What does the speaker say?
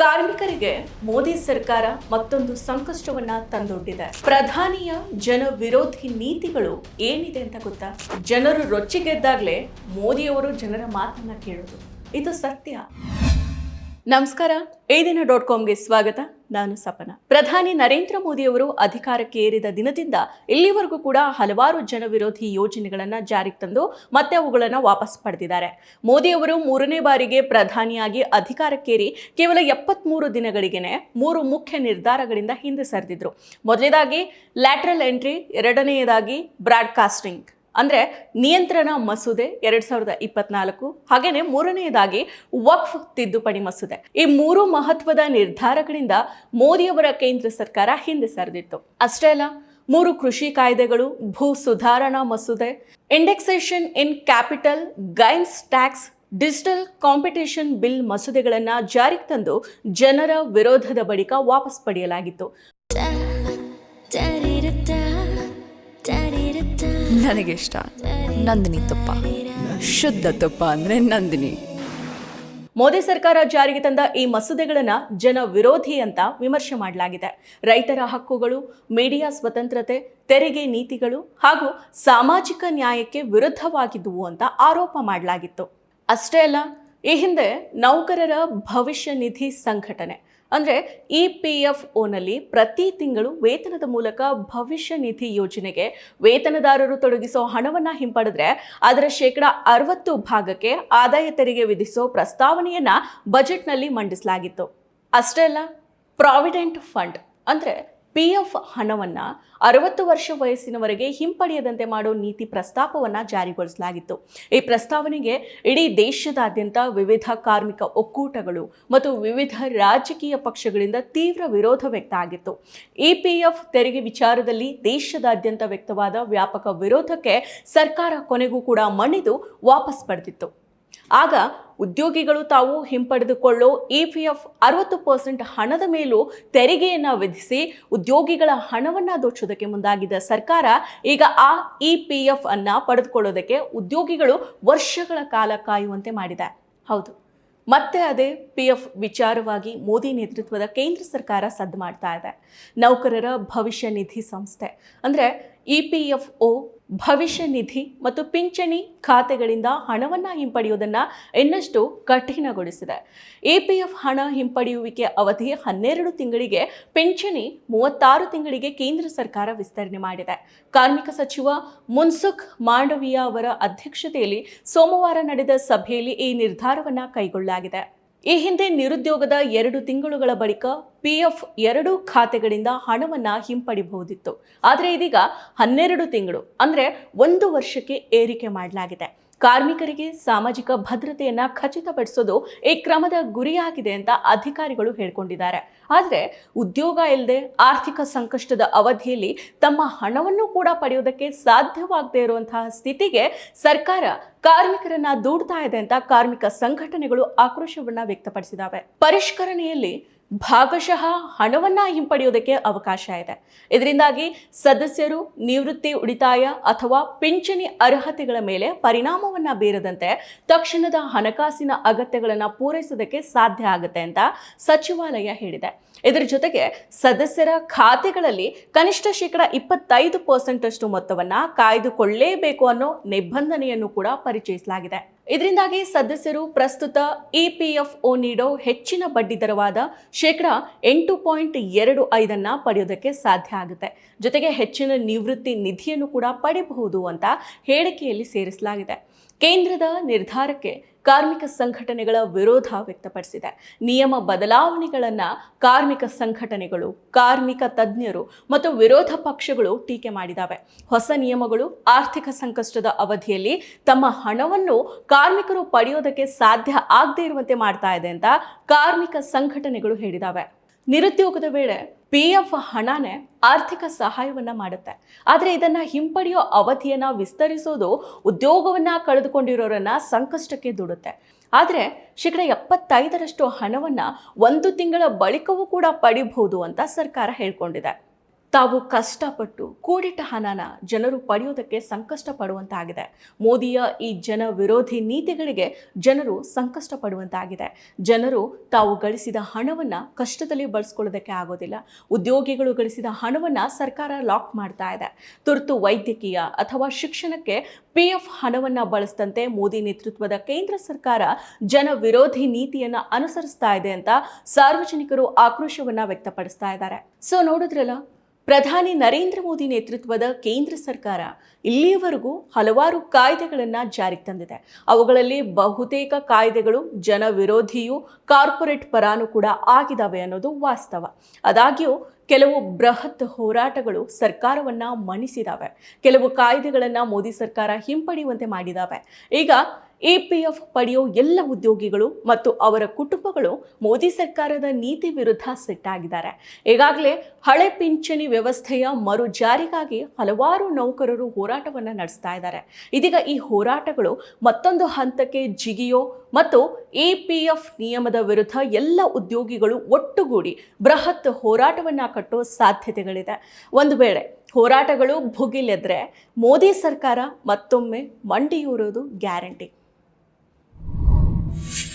ಕಾರ್ಮಿಕರಿಗೆ ಮೋದಿ ಸರ್ಕಾರ ಮತ್ತೊಂದು ಸಂಕಷ್ಟವನ್ನ ತಂದೊಡ್ಡಿದೆ. ಪ್ರಧಾನಿಯ ಜನ ವಿರೋಧಿ ನೀತಿಗಳು ಏನಿದೆ ಅಂತ ಗೊತ್ತಾ? ಜನರು ರೊಚ್ಚಿಗೆದ್ದಾಗ್ಲೇ ಮೋದಿಯವರು ಜನರ ಮಾತನ್ನ ಕೇಳೋದು. ಇದು ಸತ್ಯ. ನಮಸ್ಕಾರ. ಈ ದಿನ ಡಾಟ್ ಕಾಮ್ಗೆ ಸ್ವಾಗತ. ನಾನು ಸಪನ. ಪ್ರಧಾನಿ ನರೇಂದ್ರ ಮೋದಿಯವರು ಅಧಿಕಾರಕ್ಕೆ ಏರಿದ ದಿನದಿಂದ ಇಲ್ಲಿವರೆಗೂ ಕೂಡ ಹಲವಾರು ಜನ ವಿರೋಧಿ ಯೋಜನೆಗಳನ್ನು ಜಾರಿಗೆ ತಂದು ಮತ್ತೆ ಅವುಗಳನ್ನು ವಾಪಸ್ ಪಡೆದಿದ್ದಾರೆ. ಮೋದಿಯವರು ಮೂರನೇ ಬಾರಿಗೆ ಪ್ರಧಾನಿಯಾಗಿ ಅಧಿಕಾರಕ್ಕೇರಿ ಕೇವಲ ಎಪ್ಪತ್ಮೂರು ದಿನಗಳಿಗೇನೆ ಮೂರು ಮುಖ್ಯ ನಿರ್ಧಾರಗಳಿಂದ ಹಿಂದೆ ಸರಿದಿದ್ರು. ಮೊದಲನೇದಾಗಿ ಲ್ಯಾಟ್ರಲ್ ಎಂಟ್ರಿ ಎರಡನೆಯದಾಗಿ ಬ್ರಾಡ್ಕಾಸ್ಟಿಂಗ್ ಅಂದ್ರೆ ನಿಯಂತ್ರಣ ಮಸೂದೆ ಎರಡ್ ಸಾವಿರದ ಇಪ್ಪತ್ನಾಲ್ಕು, ಹಾಗೇನೆ ಮೂರನೆಯದಾಗಿ ವಕ್ಫ್ ತಿದ್ದುಪಡಿ ಮಸೂದೆ. ಈ ಮೂರು ಮಹತ್ವದ ನಿರ್ಧಾರಗಳಿಂದ ಮೋದಿಯವರ ಕೇಂದ್ರ ಸರ್ಕಾರ ಹಿಂದೆ ಸರಿದಿತ್ತು. ಅಷ್ಟೇ ಅಲ್ಲ, ಮೂರು ಕೃಷಿ ಕಾಯ್ದೆಗಳು, ಭೂ ಸುಧಾರಣಾ ಮಸೂದೆ indexation in capital gains tax digital competition bill ಮಸೂದೆಗಳನ್ನು ಜಾರಿಗೆ ತಂದು ಜನರ ವಿರೋಧದ ಬಳಿಕ ವಾಪಸ್ ಪಡೆಯಲಾಗಿತ್ತು. ನನಗೆ ಇಷ್ಟ ನಂದಿನಿ ತುಪ್ಪ. ಶುದ್ಧ ತುಪ್ಪ ಅಂದ್ರೆ ನಂದಿನಿ. ಮೋದಿ ಸರ್ಕಾರ ಜಾರಿಗೆ ತಂದ ಈ ಮಸೂದೆಗಳನ್ನ ಜನ ವಿರೋಧಿ ಅಂತ ವಿಮರ್ಶೆ ಮಾಡಲಾಗಿದೆ. ರೈತರ ಹಕ್ಕುಗಳು, ಮೀಡಿಯಾ ಸ್ವತಂತ್ರತೆ, ತೆರಿಗೆ ನೀತಿಗಳು ಹಾಗೂ ಸಾಮಾಜಿಕ ನ್ಯಾಯಕ್ಕೆ ವಿರುದ್ಧವಾಗಿದ್ದುವು ಅಂತ ಆರೋಪ ಮಾಡಲಾಗಿತ್ತು. ಅಷ್ಟೇ ಅಲ್ಲ, ಈ ಹಿಂದೆ ನೌಕರರ ಭವಿಷ್ಯ ನಿಧಿ ಸಂಘಟನೆ ಅಂದರೆ ಇ ಪಿ ಎಫ್ ಒನಲ್ಲಿ ಪ್ರತಿ ತಿಂಗಳು ವೇತನದ ಮೂಲಕ ಭವಿಷ್ಯ ನಿಧಿ ಯೋಜನೆಗೆ ವೇತನದಾರರು ತೊಡಗಿಸೋ ಹಣವನ್ನು ಹಿಂಪಡೆದ್ರೆ ಅದರ ಶೇಕಡ ಅರವತ್ತು ಭಾಗಕ್ಕೆ ಆದಾಯ ತೆರಿಗೆ ವಿಧಿಸೋ ಪ್ರಸ್ತಾವನೆಯನ್ನ ಬಜೆಟ್ನಲ್ಲಿ ಮಂಡಿಸಲಾಗಿತ್ತು. ಅಷ್ಟೇ ಅಲ್ಲ ಪ್ರಾವಿಡೆಂಟ್ ಫಂಡ್ ಅಂದರೆ ಪಿ ಎಫ್ ಹಣವನ್ನು ಅರವತ್ತು ವರ್ಷ ವಯಸ್ಸಿನವರೆಗೆ ಹಿಂಪಡೆಯದಂತೆ ಮಾಡೋ ನೀತಿ ಪ್ರಸ್ತಾಪವನ್ನು ಜಾರಿಗೊಳಿಸಲಾಗಿತ್ತು. ಈ ಪ್ರಸ್ತಾವನೆಗೆ ಇಡೀ ದೇಶದಾದ್ಯಂತ ವಿವಿಧ ಕಾರ್ಮಿಕ ಒಕ್ಕೂಟಗಳು ಮತ್ತು ವಿವಿಧ ರಾಜಕೀಯ ಪಕ್ಷಗಳಿಂದ ತೀವ್ರ ವಿರೋಧ ವ್ಯಕ್ತ ಆಗಿತ್ತು. ಇ ಪಿ ಎಫ್ ತೆರಿಗೆ ವಿಚಾರದಲ್ಲಿ ದೇಶದಾದ್ಯಂತ ವ್ಯಕ್ತವಾದ ವ್ಯಾಪಕ ವಿರೋಧಕ್ಕೆ ಸರ್ಕಾರ ಕೊನೆಗೂ ಕೂಡ ಮಣಿದು ವಾಪಸ್ ಪಡೆದಿತ್ತು. ಆಗ ಉದ್ಯೋಗಿಗಳು ತಾವು ಹಿಂಪಡೆದುಕೊಳ್ಳೋ ಇ ಪಿ ಎಫ್ ಅರವತ್ತು ಪರ್ಸೆಂಟ್ ಹಣದ ಮೇಲೂ ತೆರಿಗೆಯನ್ನು ವಿಧಿಸಿ ಉದ್ಯೋಗಿಗಳ ಹಣವನ್ನು ದೋಚೋದಕ್ಕೆ ಮುಂದಾಗಿದ್ದ ಸರ್ಕಾರ ಈಗ ಆ ಇ ಪಿ ಎಫ್ ಅನ್ನು ಪಡೆದುಕೊಳ್ಳೋದಕ್ಕೆ ಉದ್ಯೋಗಿಗಳು ವರ್ಷಗಳ ಕಾಲ ಕಾಯುವಂತೆ ಮಾಡಿದೆ. ಹೌದು. ಮತ್ತೆ ಅದೇ ಪಿ ಎಫ್ ವಿಚಾರವಾಗಿ ಮೋದಿ ನೇತೃತ್ವದ ಕೇಂದ್ರ ಸರ್ಕಾರ ಸದ್ದು ಮಾಡ್ತಾ ಇದೆ. ನೌಕರರ ಭವಿಷ್ಯ ನಿಧಿ ಸಂಸ್ಥೆ. ಅಂದರೆ ಇ ಪಿ ಎಫ್ ಒ ಭವಿಷ್ಯ ನಿಧಿ ಮತ್ತು ಪಿಂಚಣಿ ಖಾತೆಗಳಿಂದ ಹಣವನ್ನು ಹಿಂಪಡೆಯುವುದನ್ನು ಇನ್ನಷ್ಟು ಕಠಿಣಗೊಳಿಸಿದೆ. ಎ ಪಿ ಎಫ್ ಹಣ ಹಿಂಪಡೆಯುವಿಕೆ ಅವಧಿ ಹನ್ನೆರಡು ತಿಂಗಳಿಗೆ, ಪಿಂಚಣಿ ಮೂವತ್ತಾರು ತಿಂಗಳಿಗೆ ಕೇಂದ್ರ ಸರ್ಕಾರ ವಿಸ್ತರಣೆ ಮಾಡಿದೆ. ಕಾರ್ಮಿಕ ಸಚಿವ ಮುನ್ಸುಖ್ ಮಾಂಡವಿಯಾ ಅವರ ಅಧ್ಯಕ್ಷತೆಯಲ್ಲಿ ಸೋಮವಾರ ನಡೆದ ಸಭೆಯಲ್ಲಿ ಈ ನಿರ್ಧಾರವನ್ನು ಕೈಗೊಳ್ಳಲಾಗಿದೆ. ಈ ಹಿಂದೆ ನಿರುದ್ಯೋಗದ ಎರಡು ತಿಂಗಳುಗಳ ಬಳಿಕ ಪಿ ಎಫ್ ಎರಡು ಖಾತೆಗಳಿಂದ ಹಣವನ್ನು ಹಿಂಪಡಿಬಹುದಿತ್ತು. ಆದರೆ ಇದೀಗ ಹನ್ನೆರಡು ತಿಂಗಳು, ಅಂದರೆ ಒಂದು ವರ್ಷಕ್ಕೆ ಏರಿಕೆ ಮಾಡಲಾಗಿದೆ. ಕಾರ್ಮಿಕರಿಗೆ ಸಾಮಾಜಿಕ ಭದ್ರತೆಯನ್ನ ಖಚಿತಪಡಿಸೋದು ಈ ಕ್ರಮದ ಗುರಿಯಾಗಿದೆ ಅಂತ ಅಧಿಕಾರಿಗಳು ಹೇಳ್ಕೊಂಡಿದ್ದಾರೆ. ಆದರೆ ಉದ್ಯೋಗ ಇಲ್ಲದೆ ಆರ್ಥಿಕ ಸಂಕಷ್ಟದ ಅವಧಿಯಲ್ಲಿ ತಮ್ಮ ಹಣವನ್ನು ಕೂಡ ಪಡೆಯೋದಕ್ಕೆ ಸಾಧ್ಯವಾಗದೇ ಇರುವಂತಹ ಸ್ಥಿತಿಗೆ ಸರ್ಕಾರ ಕಾರ್ಮಿಕರನ್ನ ದೂಡ್ತಾ ಇದೆ ಅಂತ ಕಾರ್ಮಿಕ ಸಂಘಟನೆಗಳು ಆಕ್ರೋಶವನ್ನ ವ್ಯಕ್ತಪಡಿಸಿದಾವೆ. ಪರಿಷ್ಕರಣೆಯಲ್ಲಿ ಭಾಗಶಃ ಹಣವನ್ನ ಹಿಂಪಡೆಯೋದಕ್ಕೆ ಅವಕಾಶ ಇದೆ. ಇದರಿಂದಾಗಿ ಸದಸ್ಯರು, ನಿವೃತ್ತಿ ಉಳಿತಾಯ ಅಥವಾ ಪಿಂಚಣಿ ಅರ್ಹತೆಗಳ ಮೇಲೆ ಪರಿಣಾಮವನ್ನ ಬೀರದಂತೆ ತಕ್ಷಣದ ಹಣಕಾಸಿನ ಅಗತ್ಯಗಳನ್ನು ಪೂರೈಸೋದಕ್ಕೆ ಸಾಧ್ಯ ಆಗುತ್ತೆ ಅಂತ ಸಚಿವಾಲಯ ಹೇಳಿದೆ. ಇದರ ಜೊತೆಗೆ ಸದಸ್ಯರ ಖಾತೆಗಳಲ್ಲಿ ಕನಿಷ್ಠ ಶೇಕಡ ಇಪ್ಪತ್ತೈದು ಪರ್ಸೆಂಟಷ್ಟು ಮೊತ್ತವನ್ನು ಕಾಯ್ದುಕೊಳ್ಳಲೇಬೇಕು ಅನ್ನೋ ನಿಬಂಧನೆಯನ್ನು ಕೂಡ ಪರಿಚಯಿಸಲಾಗಿದೆ. ಇದರಿಂದಾಗಿ ಸದಸ್ಯರು ಪ್ರಸ್ತುತ ಇಪಿಎಫ್ಒ ನೀಡೋ ಹೆಚ್ಚಿನ ಬಡ್ಡಿ ದರವಾದ ಶೇಕಡ ಎಂಟು ಪಾಯಿಂಟ್ ಎರಡು ಐದನ್ನು ಪಡೆಯೋದಕ್ಕೆ ಸಾಧ್ಯ ಆಗುತ್ತೆ. ಜೊತೆಗೆ ಹೆಚ್ಚಿನ ನಿವೃತ್ತಿ ನಿಧಿಯನ್ನು ಕೂಡ ಪಡೆಯಬಹುದು ಅಂತ ಹೇಳಿಕೆಯಲ್ಲಿ ಸೇರಿಸಲಾಗಿದೆ. ಕೇಂದ್ರದ ನಿರ್ಧಾರಕ್ಕೆ ಕಾರ್ಮಿಕ ಸಂಘಟನೆಗಳ ವಿರೋಧ ವ್ಯಕ್ತಪಡಿಸಿದೆ. ನಿಯಮ ಬದಲಾವಣೆಗಳನ್ನು ಕಾರ್ಮಿಕ ಸಂಘಟನೆಗಳು, ಕಾರ್ಮಿಕ ತಜ್ಞರು ಮತ್ತು ವಿರೋಧ ಪಕ್ಷಗಳು ಟೀಕೆ ಮಾಡಿದ್ದಾವೆ ಹೊಸ ನಿಯಮಗಳು ಆರ್ಥಿಕ ಸಂಕಷ್ಟದ ಅವಧಿಯಲ್ಲಿ ತಮ್ಮ ಹಣವನ್ನು ಕಾರ್ಮಿಕರು ಪಡೆಯೋದಕ್ಕೆ ಸಾಧ್ಯ ಆಗದೇ ಇರುವಂತೆ ಮಾಡ್ತಾ ಇದೆ ಅಂತ ಕಾರ್ಮಿಕ ಸಂಘಟನೆಗಳು ಹೇಳಿದಾವೆ. ನಿರುದ್ಯೋಗದ ವೇಳೆ ಪಿ ಎಫ್ ಹಣನೇ ಆರ್ಥಿಕ ಸಹಾಯವನ್ನ ಮಾಡುತ್ತೆ. ಆದರೆ ಇದನ್ನ ಹಿಂಪಡೆಯೋ ಅವಧಿಯನ್ನ ವಿಸ್ತರಿಸೋದು ಉದ್ಯೋಗವನ್ನ ಕಳೆದುಕೊಂಡಿರೋರನ್ನ ಸಂಕಷ್ಟಕ್ಕೆ ದೂಡುತ್ತೆ. ಆದರೆ ಶೇಕಡ ಎಪ್ಪತ್ತೈದರಷ್ಟು ಹಣವನ್ನ ಒಂದು ತಿಂಗಳ ಬಳಿಕವೂ ಕೂಡ ಪಡಿಬಹುದು ಅಂತ ಸರ್ಕಾರ ಹೇಳ್ಕೊಂಡಿದೆ. ತಾವು ಕಷ್ಟಪಟ್ಟು ಕೂಡಿಟ್ಟ ಹಣನ ಜನರು ಪಡೆಯೋದಕ್ಕೆ ಸಂಕಷ್ಟ ಪಡುವಂತಾಗಿದೆ ಮೋದಿಯ ಈ ಜನ ವಿರೋಧಿ ನೀತಿಗಳಿಗೆ ಜನರು ಸಂಕಷ್ಟ ಪಡುವಂತಾಗಿದೆ ಜನರು ತಾವು ಗಳಿಸಿದ ಹಣವನ್ನು ಕಷ್ಟದಲ್ಲಿ ಬಳಸ್ಕೊಳ್ಳೋದಕ್ಕೆ ಆಗೋದಿಲ್ಲ. ಉದ್ಯೋಗಿಗಳು ಗಳಿಸಿದ ಹಣವನ್ನು ಸರ್ಕಾರ ಲಾಕ್ ಮಾಡ್ತಾ ಇದೆ. ತುರ್ತು ವೈದ್ಯಕೀಯ ಅಥವಾ ಶಿಕ್ಷಣಕ್ಕೆ ಪಿ ಎಫ್ ಹಣವನ್ನು ಬಳಸಿದಂತೆ ಮೋದಿ ನೇತೃತ್ವದ ಕೇಂದ್ರ ಸರ್ಕಾರ ಜನ ವಿರೋಧಿ ನೀತಿಯನ್ನು ಅನುಸರಿಸ್ತಾ ಇದೆ ಅಂತ ಸಾರ್ವಜನಿಕರು ಆಕ್ರೋಶವನ್ನು ವ್ಯಕ್ತಪಡಿಸ್ತಾ ಇದ್ದಾರೆ. ಸೊ ನೋಡಿದ್ರಲ್ಲ ಪ್ರಧಾನಿ ನರೇಂದ್ರ ಮೋದಿ ನೇತೃತ್ವದ ಕೇಂದ್ರ ಸರ್ಕಾರ ಇಲ್ಲಿಯವರೆಗೂ ಹಲವಾರು ಕಾಯ್ದೆಗಳನ್ನು ಜಾರಿಗೆ ತಂದಿದೆ. ಅವುಗಳಲ್ಲಿ ಬಹುತೇಕ ಕಾಯ್ದೆಗಳು ಜನ ವಿರೋಧಿಯೂ ಕಾರ್ಪೊರೇಟ್ ಪರಾನು ಕೂಡ ಆಗಿದ್ದಾವೆ ಅನ್ನೋದು ವಾಸ್ತವ. ಆದಾಗ್ಯೂ ಕೆಲವು ಬೃಹತ್ ಹೋರಾಟಗಳು ಸರ್ಕಾರವನ್ನು ಮಣಿಸಿದಾವೆ. ಕೆಲವು ಕಾಯ್ದೆಗಳನ್ನು ಮೋದಿ ಸರ್ಕಾರ ಹಿಂಪಡೆಯುವಂತೆ ಮಾಡಿದಾವೆ. ಈಗ ಇ ಪಿ ಎಫ್ ಪಡೆಯೋ ಎಲ್ಲ ಉದ್ಯೋಗಿಗಳು ಮತ್ತು ಅವರ ಕುಟುಂಬಗಳು ಮೋದಿ ಸರ್ಕಾರದ ನೀತಿ ವಿರುದ್ಧ ಸೆಟ್ಟಾಗಿದ್ದಾರೆ ಈಗಾಗಲೇ ಹಳೆ ಪಿಂಚಣಿ ವ್ಯವಸ್ಥೆಯ ಮರು ಜಾರಿಗಾಗಿ ಹಲವಾರು ನೌಕರರು ಹೋರಾಟವನ್ನು ನಡೆಸ್ತಾ ಇದ್ದಾರೆ. ಇದೀಗ ಈ ಹೋರಾಟಗಳು ಮತ್ತೊಂದು ಹಂತಕ್ಕೆ ಜಿಗಿಯೋ ಮತ್ತು ಇ ಪಿ ಎಫ್ ನಿಯಮದ ವಿರುದ್ಧ ಎಲ್ಲ ಉದ್ಯೋಗಿಗಳು ಒಟ್ಟುಗೂಡಿ ಬೃಹತ್ ಹೋರಾಟವನ್ನು ಕಟ್ಟೋ ಸಾಧ್ಯತೆಗಳಿದೆ. ಒಂದು ವೇಳೆ ಹೋರಾಟಗಳು ಭುಗಿಲೆದ್ರೆ ಮೋದಿ ಸರ್ಕಾರ ಮತ್ತೊಮ್ಮೆ ಮಂಡಿಯೂರೋದು ಗ್ಯಾರಂಟಿ.